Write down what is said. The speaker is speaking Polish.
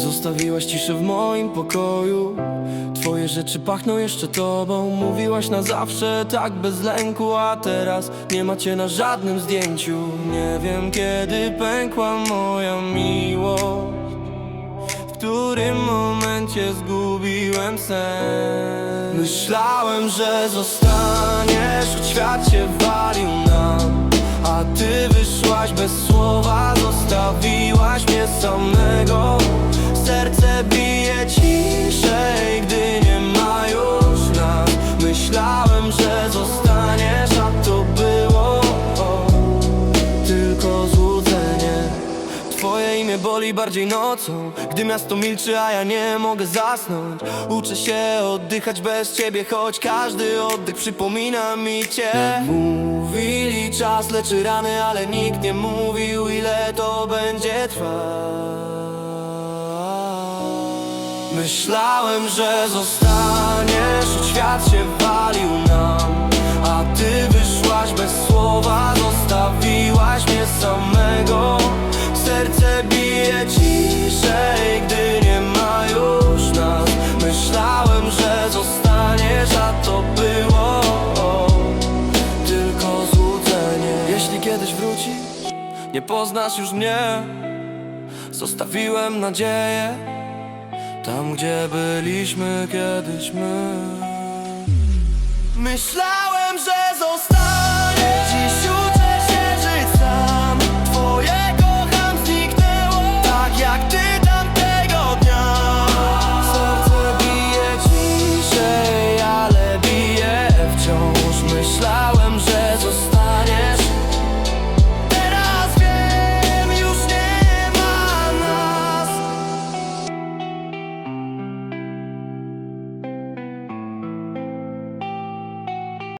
Zostawiłaś ciszę w moim pokoju. Twoje rzeczy pachną jeszcze tobą. Mówiłaś na zawsze tak bez lęku A teraz nie macie na żadnym zdjęciu. Nie wiem kiedy pękła moja miłość. W którym momencie zgubiłem sen Myślałem, że zostaniesz Choć świat się walił nam. A ty wyszłaś bez słowa Zostawiłaś mnie samego tylko złudzenie. Twoje imię boli bardziej nocą. Gdy miasto milczy, a ja nie mogę zasnąć. Uczę się oddychać bez ciebie Choć każdy oddech przypomina mi cię. Mówili czas leczy rany, ale nikt nie mówił ile to będzie trwać. Myślałem, że zostaniesz, świat się walił nam samego. Serce bije ciszej, gdy nie ma już nas. Myślałem, że zostaniesz, a to było tylko złudzenie. Jeśli kiedyś wrócisz, nie poznasz już mnie Zostawiłem nadzieję tam, gdzie byliśmy kiedyś my. Myślałem, że zostaniesz